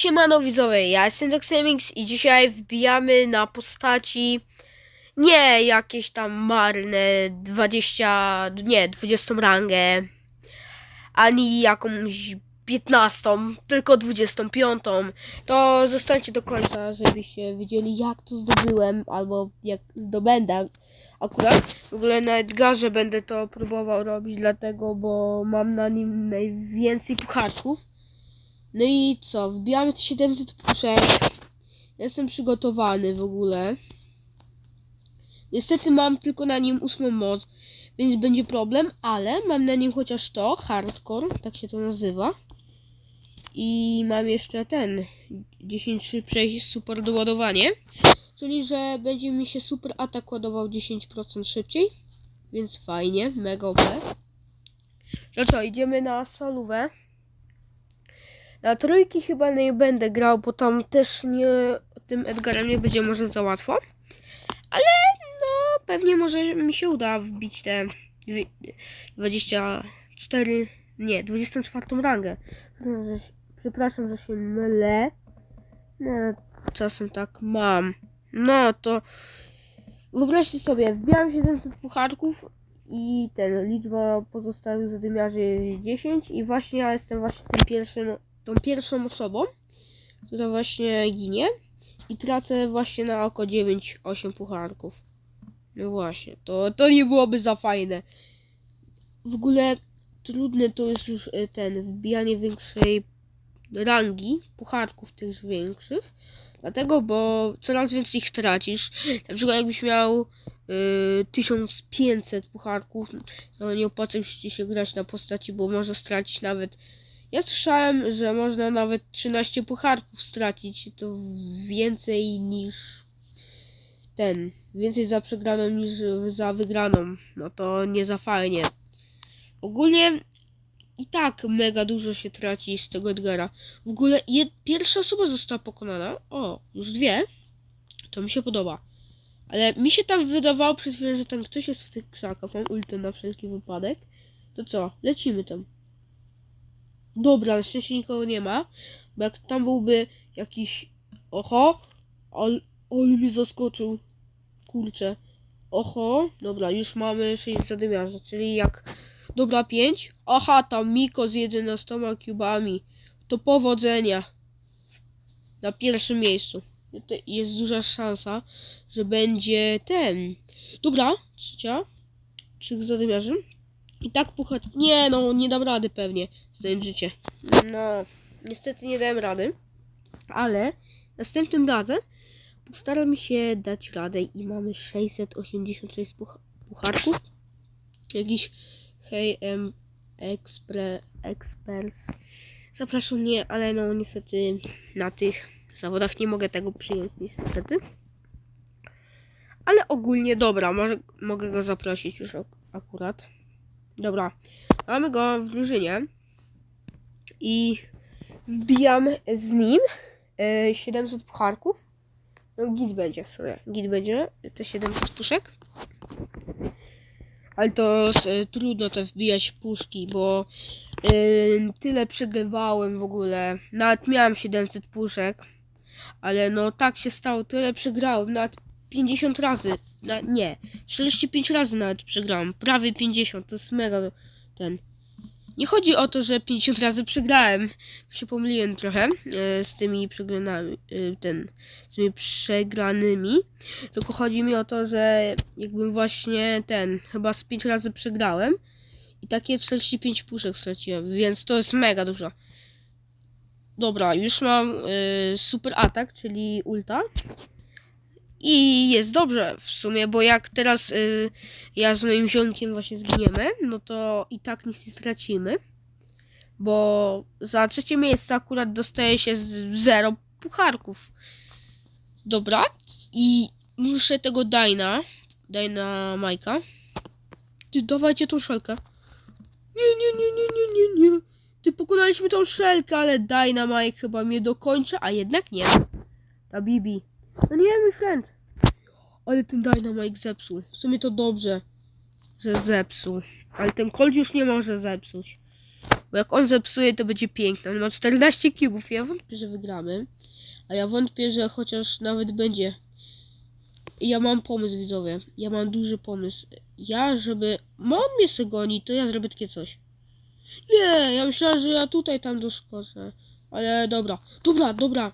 Siemano widzowie, ja jestem Doxemix i dzisiaj wbijamy na postaci nie jakieś tam marne 20, nie 20 rangę, ani jakąś 15, tylko 25. To zostańcie do końca, żebyście wiedzieli jak to zdobyłem, albo jak zdobędę akurat. W ogóle na Edgarze będę to próbował robić, dlatego, bo mam na nim najwięcej pucharków. No i co? Wbijamy te 700 puszek. Jestem przygotowany w ogóle. Niestety mam tylko na nim ósmą moc, więc będzie problem, ale mam na nim chociaż to, hardcore, tak się to nazywa. I mam jeszcze ten 10 przejść super doładowanie, czyli że będzie mi się super atak ładował 10% szybciej, więc fajnie, mega OP. No co, idziemy na solówę. Na trójki chyba nie będę grał, bo tam też nie tym Edgarem nie będzie może za łatwo. Ale no pewnie może mi się uda wbić te dwie- 24, nie, 24 rangę. Że- Przepraszam, że się mylę. No, czasem tak mam. No to wyobraźcie sobie, wbijam 700 pucharków i ten liczba pozostałych zadymiarzy jest 10 i właśnie ja jestem właśnie tym pierwszym tą pierwszą osobą, która właśnie ginie i tracę właśnie na oko 9-8 pucharków. No właśnie, to, to nie byłoby za fajne. W ogóle trudne to jest już y, ten, wbijanie większej rangi, pucharków tych większych. Dlatego, bo coraz więcej ich tracisz. Na przykład jakbyś miał y, 1500 pucharków, to nie opłaca się grać na postaci, bo może stracić nawet ja słyszałem, że można nawet 13 pucharków stracić. To więcej niż ten. Więcej za przegraną niż za wygraną. No to nie za fajnie. Ogólnie i tak mega dużo się traci z tego Edgara. W ogóle pierwsza osoba została pokonana. O, już dwie. To mi się podoba. Ale mi się tam wydawało przed chwilą, że tam ktoś jest w tych krzakach. Mam ultę na wszelki wypadek. To co? Lecimy tam. Dobra, na szczęście nikogo nie ma. Bo jak tam byłby jakiś. Oho! Ale, ale mnie zaskoczył. Kurczę. Oho. Dobra, już mamy 6 zadymiarzy, czyli jak. Dobra, 5. Aha, tam Miko z 11 cubami. To powodzenia. Na pierwszym miejscu. Jest duża szansa, że będzie ten. Dobra, trzecia. Trzech zadymiarzy. I tak puchać. Nie no, nie dam rady pewnie. Zdając życie. No, niestety nie dałem rady. Ale następnym razem postaram się dać radę i mamy 686 puch pucharków. Jakiś H&M Expre Express. Zapraszam mnie, ale no niestety na tych zawodach nie mogę tego przyjąć niestety. Ale ogólnie dobra, może, mogę go zaprosić już ak akurat. Dobra, mamy go w drużynie i wbijam z nim e, 700 pucharków. No git będzie w sumie, git będzie te 700 puszek. Ale to e, trudno to wbijać puszki, bo e, tyle przegrywałem w ogóle. Nawet miałem 700 puszek, ale no tak się stało, tyle przegrałem, nawet 50 razy, na, nie, 45 razy nawet przegrałem, prawie 50, to jest mega ten. Nie chodzi o to, że 50 razy przegrałem. Się pomyliłem trochę e, z tymi przegranymi, e, ten, z tymi przegranymi. Tylko chodzi mi o to, że jakbym właśnie ten, chyba z 5 razy przegrałem i takie 45 puszek straciłem, więc to jest mega dużo. Dobra, już mam e, super atak, czyli ulta. I jest dobrze w sumie, bo jak teraz y, ja z moim ziomkiem właśnie zginiemy, no to i tak nic nie stracimy. Bo za trzecie miejsce akurat dostaje się z zero pucharków. Dobra. I muszę tego Dajna, Dajna Majka. Ty dawajcie tą szelkę. Nie, nie, nie, nie, nie, nie, nie. Ty pokonaliśmy tą szelkę, ale Dajna Mike chyba mnie dokończy, a jednak nie. Ta Bibi. No nie, mój friend. Ale ten Dynamite zepsuł. W sumie to dobrze, że zepsuł. Ale ten Colt już nie może zepsuć. Bo jak on zepsuje, to będzie piękne. On ma 14 kubów. Ja wątpię, że wygramy. A ja wątpię, że chociaż nawet będzie. Ja mam pomysł, widzowie. Ja mam duży pomysł. Ja, żeby... Ma on mnie se goni, to ja zrobię takie coś. Nie, ja myślałem, że ja tutaj tam doszkoczę. Ale dobra. Dobra, dobra.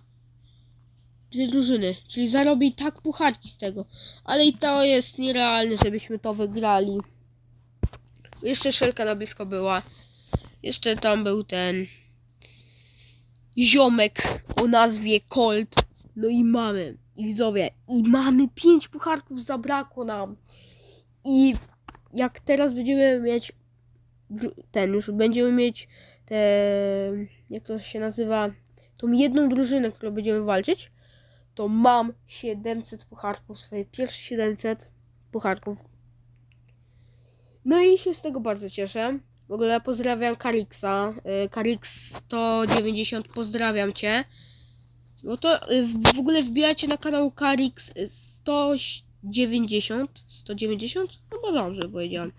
Dwie drużyny. Czyli zarobi tak pucharki z tego. Ale i to jest nierealne, żebyśmy to wygrali. Jeszcze szelka na blisko była. Jeszcze tam był ten ziomek o nazwie Colt. No i mamy, i widzowie, i mamy pięć pucharków, zabrakło nam. I jak teraz będziemy mieć ten, już będziemy mieć te, jak to się nazywa, tą jedną drużynę, którą będziemy walczyć, to mam 700 pucharków, swoje pierwsze 700 pucharków. No i się z tego bardzo cieszę. W ogóle pozdrawiam Kariksa. Y, Karix 190, pozdrawiam cię. No to y, w ogóle wbijajcie na kanał Karix 190. 190? No bo dobrze powiedziałem.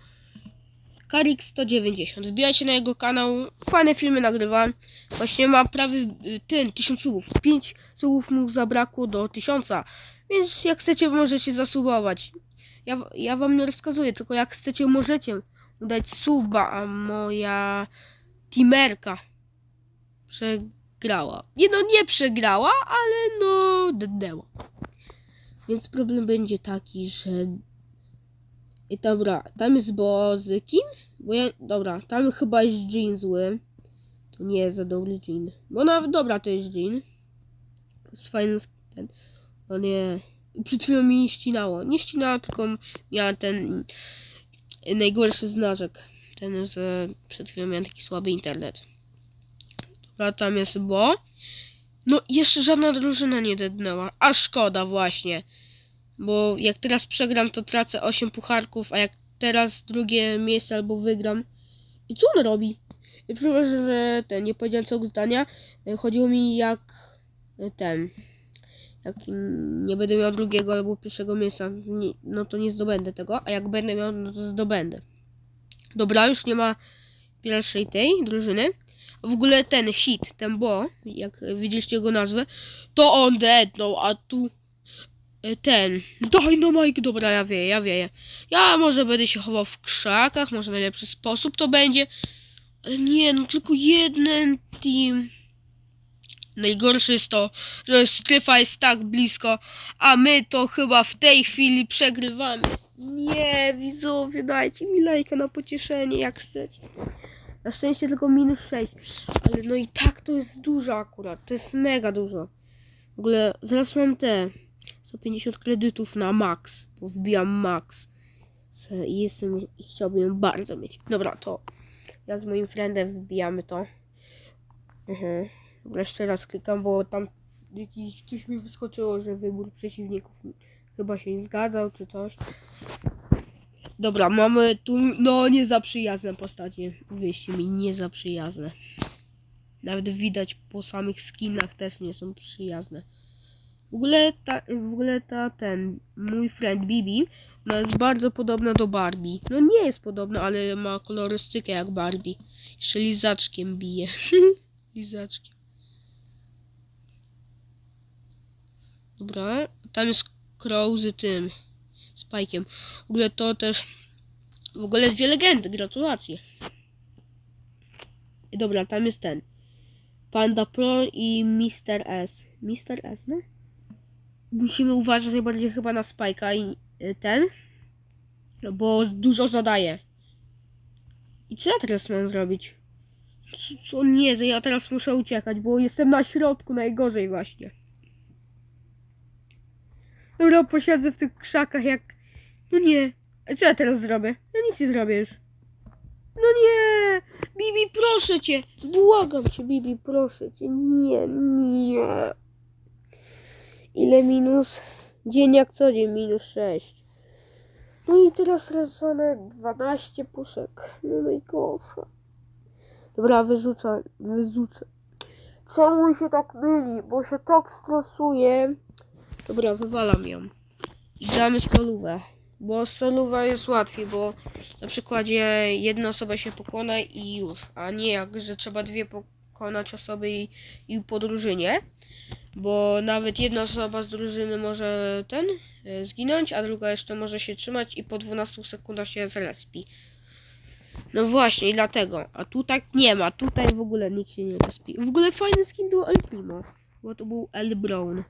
Karix 190. Wbijajcie na jego kanał. Fajne filmy nagrywam. Właśnie ma prawie y, ten 1000 subów. 5 subów mu zabrakło do 1000. Więc jak chcecie, możecie zasubować. Ja, ja wam nie rozkazuję, tylko jak chcecie, możecie dać suba, a moja teamerka przegrała. Nie, no nie przegrała, ale no dednęła. Więc problem będzie taki, że... I dobra, tam jest bo kim? Bo ja, dobra, tam chyba jest Jean zły. To nie jest za dobry Jean. Bo nawet dobra, to jest Jean. Z fajnym sk- ten. No nie. Przed chwilą mi nie ścinało. Nie ścinało, tylko miała ten najgorszy znaczek. Ten, że przed chwilą miałem taki słaby internet. Dobra, tam jest Bo. No, jeszcze żadna drużyna nie dednęła. A szkoda właśnie. Bo jak teraz przegram, to tracę 8 pucharków, a jak teraz drugie miejsce albo wygram. I co on robi? I Przepraszam, że ten, nie powiedziałem całego zdania. E, Chodziło mi jak e, ten. Jak nie będę miał drugiego albo pierwszego miejsca, no to nie zdobędę tego, a jak będę miał, no to zdobędę. Dobra, już nie ma pierwszej tej drużyny. W ogóle ten hit, ten bo, jak widzieliście jego nazwę, to on deadnął, a tu ten. Dynamite, dobra, ja wieję, ja wieję. Ja może będę się chował w krzakach, może najlepszy sposób to będzie. Ale nie, no tylko jeden team. Najgorsze jest to, że strefa jest tak blisko, a my to chyba w tej chwili przegrywamy. Nie, widzowie, dajcie mi lajka na pocieszenie, jak chcecie. Na szczęście tylko minus 6, ale no i tak to jest dużo akurat, to jest mega dużo. W ogóle zaraz mam te 150 kredytów na max, bo wbijam max. Jestem, chciałbym bardzo mieć. Dobra, to ja z moim friendem wbijamy to. Mhm. Jeszcze raz klikam, bo tam jakiś coś mi wyskoczyło, że wybór przeciwników chyba się nie zgadzał, czy coś. Dobra, mamy tu, no nie za przyjazne postacie. Uwierzcie mi, nie za przyjazne. Nawet widać po samych skinach też nie są przyjazne. W ogóle ta, w ogóle ta, ten, mój friend Bibi, no jest bardzo podobna do Barbie. No nie jest podobna, ale ma kolorystykę jak Barbie. Jeszcze lizaczkiem bije. lizaczkiem. Dobra, tam jest Crow z tym, z. W ogóle to też, w ogóle dwie legendy, gratulacje. I Dobra, tam jest ten. Panda Pro i Mr. S. Mr. S, no? Musimy uważać najbardziej chyba na Spajka i y, ten, no bo dużo zadaje. I co ja teraz mam zrobić? Co, nie, że ja teraz muszę uciekać, bo jestem na środku najgorzej właśnie. Dobra, posiedzę w tych krzakach jak... No nie. A co ja teraz zrobię? Ja nic nie zrobię już. No nie! Bibi, proszę cię! Błagam cię, Bibi, proszę cię. Nie, nie. Ile minus? Dzień jak co dzień, minus 6. No i teraz stracone 12 puszek. No najgorsze. Dobra, wyrzucę, wyrzucę. Czemu się tak myli? Bo się tak stresuje. Dobra, wywalam ją. I gramy z polówę. Bo solowa jest łatwiej, bo na przykładzie jedna osoba się pokona i już, a nie jak, że trzeba dwie pokonać osoby i, i po drużynie. Bo nawet jedna osoba z drużyny może ten e, zginąć, a druga jeszcze może się trzymać i po 12 sekundach się zrespi. No właśnie, dlatego. A tu tak nie ma. Tutaj w ogóle nikt się nie respi. W ogóle fajny skin do El Primo. Bo to był El Brown.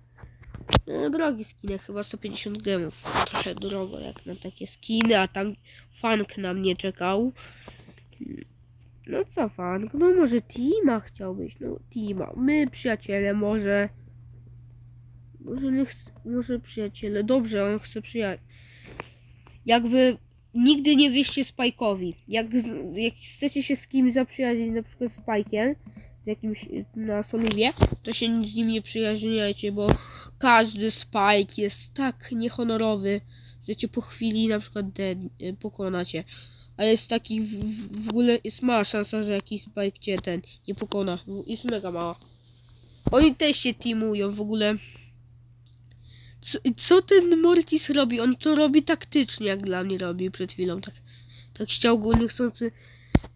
No, drogi skinek, chyba 150 gemów. Trochę drogo jak na takie skiny, a tam Funk na mnie czekał. No co Funk? No może Tima chciałbyś? No Tima. My przyjaciele, może... Może my chc- może przyjaciele. Dobrze, on chce przyjaciół. Jakby nigdy nie wieście Spike'owi. Jak, jak chcecie się z kimś zaprzyjaźnić, na przykład z Spike'iem, z jakimś na Soluwie, to się z nim nie przyjaźniajcie, bo każdy Spike jest tak niehonorowy, że cię po chwili na przykład dead, y, pokonacie. A jest taki, w, w- w ogóle jest mała szansa, że jakiś Spike cię ten nie pokona. Jest mega mała. Oni też się teamują w ogóle. Co, co ten Mortis robi? On to robi taktycznie, jak dla mnie robi przed chwilą. Tak, tak chciał go niechcący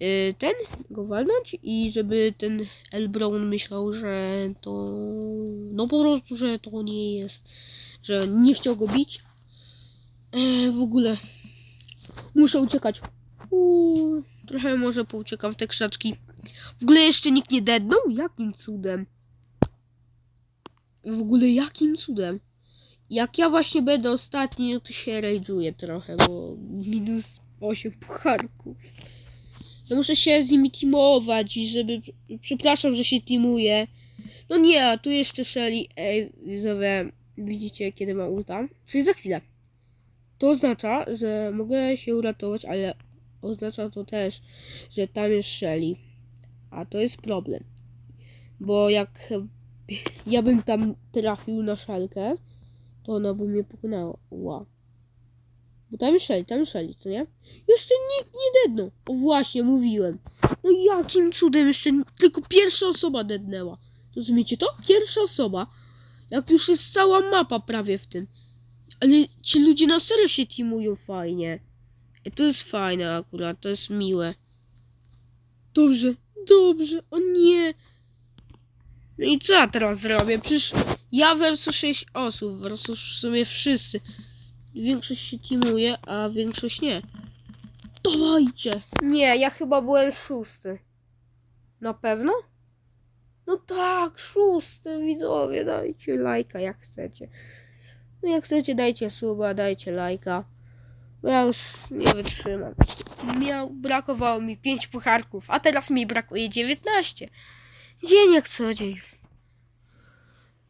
y, ten go walnąć i żeby ten El Brown myślał, że to no po prostu, że to nie jest, że nie chciał go bić. E, w ogóle muszę uciekać. Uuu, trochę może pouciekam w te krzaczki. W ogóle jeszcze nikt nie dednął? Jakim cudem? W ogóle jakim cudem? Jak ja właśnie będę ostatni, no to się rage'uję trochę, bo minus 8 pucharków. Ja muszę się z nimi teamować, żeby... Przepraszam, że się teamuję. No nie, a tu jeszcze Shelly. Ej, widzowie, widzicie kiedy ma ulta? Czyli za chwilę. To oznacza, że mogę się uratować, ale oznacza to też, że tam jest Shelly. A to jest problem. Bo jak ja bym tam trafił na szalkę, to ona by mnie pokonała. Bo tam jest Shelly, tam jest Shelly, co nie? Jeszcze nikt nie dednął. O właśnie, mówiłem. No jakim cudem jeszcze tylko pierwsza osoba dednęła. Rozumiecie to? Pierwsza osoba. Jak już jest cała mapa prawie w tym. Ale ci ludzie na serio się teamują fajnie. I to jest fajne akurat, to jest miłe. Dobrze, dobrze, o nie. No i co ja teraz zrobię? Przecież ja versus 6 osób, versus w sumie wszyscy. Większość się teamuje, a większość nie. Dawajcie! Nie, ja chyba byłem szósty. Na pewno? No tak, szósty, widzowie, dajcie lajka jak chcecie. No jak chcecie, dajcie suba, dajcie lajka. Bo ja już nie wytrzymam. Miał, brakowało mi 5 pucharków, a teraz mi brakuje 19. Dzień jak co dzień.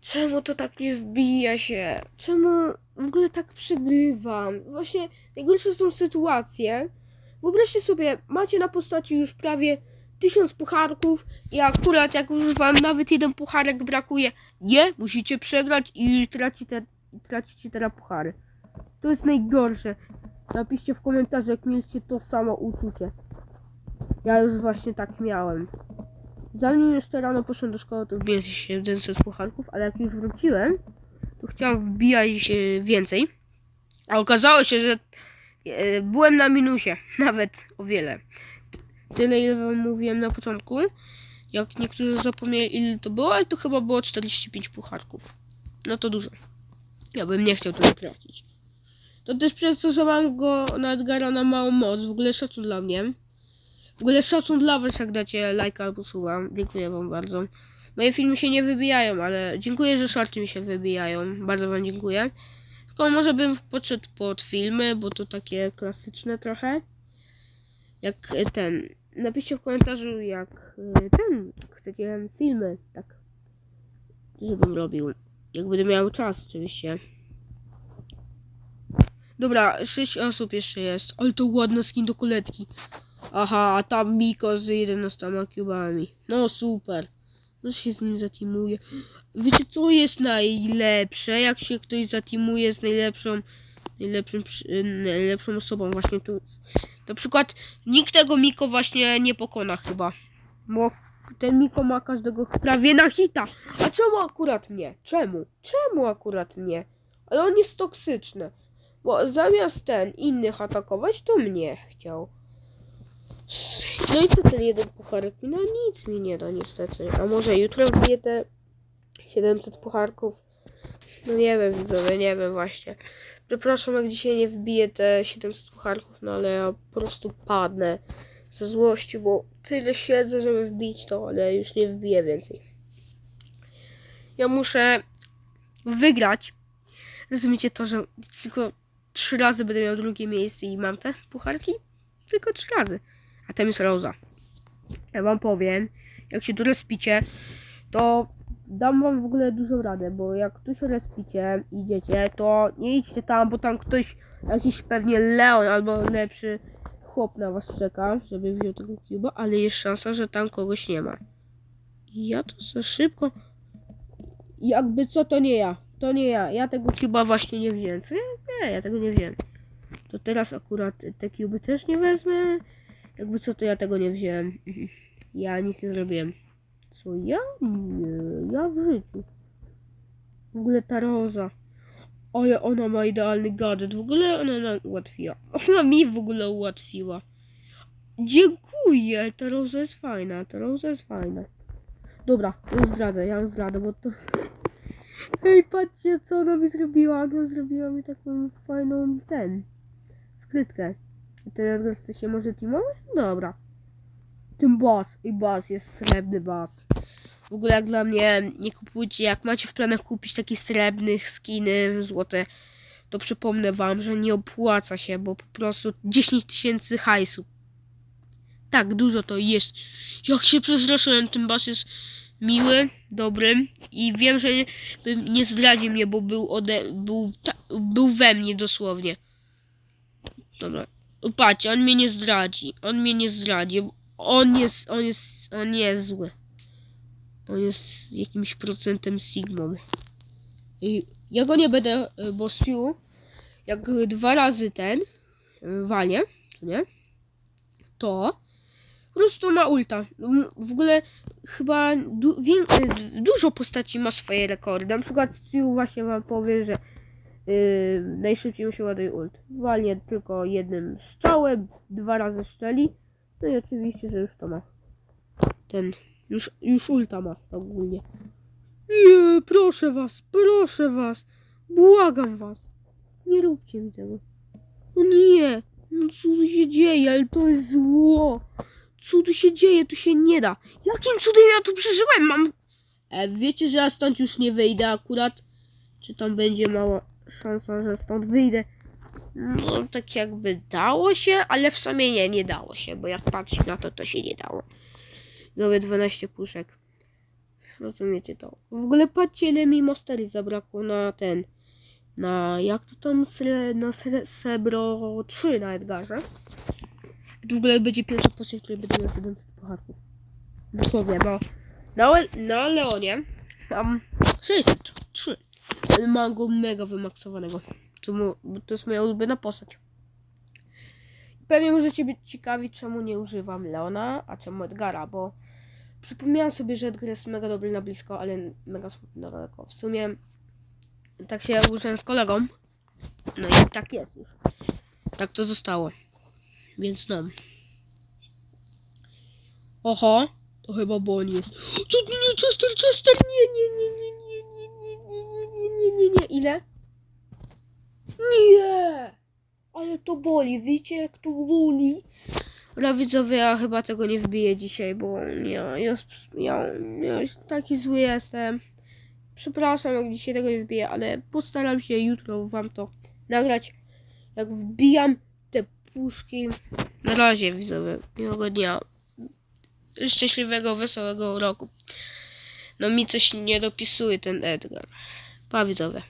Czemu to tak nie wbija się? Czemu w ogóle tak przegrywam? Właśnie najgorsze są sytuacje. Wyobraźcie sobie, macie na postaci już prawie tysiąc pucharków i akurat jak już wam nawet jeden pucharek brakuje, nie, musicie przegrać i tracicie, tracicie teraz puchary. To jest najgorsze. Napiszcie w komentarzu, jak mieliście to samo uczucie. Ja już właśnie tak miałem. Zanim jeszcze rano poszedłem do szkoły, to wbiłem się 700 pucharków, ale jak już wróciłem, to chciałem wbijać więcej. A okazało się, że e, byłem na minusie, nawet o wiele. Tyle, ile wam mówiłem na początku. Jak niektórzy zapomnieli, ile to było, ale to chyba było 45 pucharków. No to dużo. Ja bym nie chciał tyle tracić. To też przez to, że mam go na Edgara na małą moc. W ogóle szacun dla mnie. W ogóle szacun dla was, jak dacie lajka albo suba. Dziękuję wam bardzo. Moje filmy się nie wybijają, ale dziękuję, że shorty mi się wybijają. Bardzo wam dziękuję. Tylko może bym podszedł pod filmy, bo to takie klasyczne trochę. Jak ten. Napiszcie w komentarzu, jak e, ten. Chcecie filmy, tak. Żebym robił. Jak będę miał czas, oczywiście. Dobra, 6 osób jeszcze jest. Ale to ładna skin do koletki. Aha, a tam Miko z 11 cubami. No super. No się z nim zatimuje. Wiecie co jest najlepsze? Jak się ktoś zatimuje z najlepszą najlepszym, przy- najlepszą osobą właśnie tu. Na przykład nikt tego Miko właśnie nie pokona chyba. Bo ten Miko ma każdego prawie na hita. A czemu akurat mnie? Czemu? Czemu akurat mnie? Ale on jest toksyczny. Bo zamiast ten innych atakować, to mnie chciał. No i co ten jeden pucharek? No nic mi nie da niestety. A może jutro wbiję te 700 pucharków? No nie wiem widzowie, nie wiem właśnie. Przepraszam jak dzisiaj nie wbiję te 700 pucharków, no ale ja po prostu padnę ze złości, bo tyle siedzę, żeby wbić to, ale już nie wbiję więcej. Ja muszę wygrać. Rozumiecie to, że tylko trzy razy będę miał drugie miejsce i mam te pucharki? Tylko trzy razy. A tam jest Roza. Ja wam powiem, jak się tu respicie, to dam wam w ogóle dużą radę, bo jak tu się respicie, idziecie, to nie idźcie tam, bo tam ktoś, jakiś pewnie Leon albo lepszy chłop na was czeka, żeby wziął tego cuba, ale jest szansa, że tam kogoś nie ma. I ja to za szybko... Jakby co, to nie ja. To nie ja. Ja tego cuba właśnie nie wziąłem. Co? Nie, ja tego nie wziąłem. To teraz akurat te cuby też nie wezmę. Jakby co, to ja tego nie wziąłem. Ja nic nie zrobiłem. Co ja? Nie, ja w życiu. W ogóle ta roza. Ale ona ma idealny gadżet. W ogóle ona nam ułatwiła. Ona mi w ogóle ułatwiła. Dziękuję. Ta roza jest fajna. Ta roza jest fajna. Dobra, ją zdradzę, ja ją zdradzę, bo to... Ej, patrzcie, co ona mi zrobiła. Ona zrobiła mi taką fajną, ten... Skrytkę. I teraz chce się może teamować? Dobra. Tym bas. I bas, jest srebrny bas. W ogóle jak dla mnie nie kupujcie, jak macie w planach kupić takie srebrnych skiny złote, to przypomnę wam, że nie opłaca się, bo po prostu 10 tysięcy hajsu. Tak, dużo to jest. Jak się przestraszyłem, ten bas jest miły, dobry i wiem, że nie, bym- nie zdradzi mnie, bo był ode, był, ta, był we mnie dosłownie. Dobra. Patrzcie, on mnie nie zdradzi. On mnie nie zdradzi. On jest, on jest, on jest zły. On jest jakimś procentem sigmą. I ja go nie będę, y, bo jak dwa razy ten y, walnie, nie? To po prostu ma ulta. M- W ogóle chyba du y, dużo postaci ma swoje rekordy. Na przykład Stu właśnie wam powie, że yy, najszybciej mu się ładuje ult. Walnie tylko jednym strzałem, dwa razy strzeli. No i oczywiście, że już to ma. Ten, już, już ulta ma ogólnie. Nie, proszę was, proszę was. Błagam was. Nie róbcie mi tego. No nie, no co się dzieje, ale to jest zło. Co tu się dzieje, tu się nie da. Jakim cudem ja tu przeżyłem, mam... E, wiecie, że ja stąd już nie wyjdę akurat? Czy tam będzie mała szansa, że stąd wyjdę? No, tak jakby dało się, ale w sumie nie, nie dało się, bo jak patrzeć na to, to się nie dało. Nowe 12 puszek. Rozumiecie to? W ogóle patrzcie, ile mi Monstery zabrakło na ten. Na jak to tam sre, na sre, Sebro 3 na Edgarze. W ogóle będzie pierwsza postać, której będę miał 700 pucharków. Dosłownie, bo na, na Leonie mam 603. Ale mam go mega wymaksowanego. To, mu, to jest moja ulubiona postać. Pewnie możecie być ciekawi, czemu nie używam Leona, a czemu Edgara, bo przypomniałam sobie, że Edgar jest mega dobry na blisko, ale mega słaby na daleko. W sumie tak się użyłem z kolegą. No i tak jest już. Tak to zostało. Więc no. Oho, to chyba Bon jest. Co nie, Chester, Chester, nie, nie, nie, nie, nie, nie, nie, nie, nie, nie, nie, nie, nie, ile? Nie! Ale to boli, wiecie jak to boli? Dobra widzowie, ja chyba tego nie wbiję dzisiaj, bo ja, ja, ja, ja taki zły jestem. Przepraszam, jak dzisiaj tego nie wbiję, ale postaram się jutro wam to nagrać, jak wbijam puszki. Na razie widzowie, miłego dnia. Szczęśliwego, wesołego roku. No mi coś nie dopisuje ten Edgar. Pa widzowie.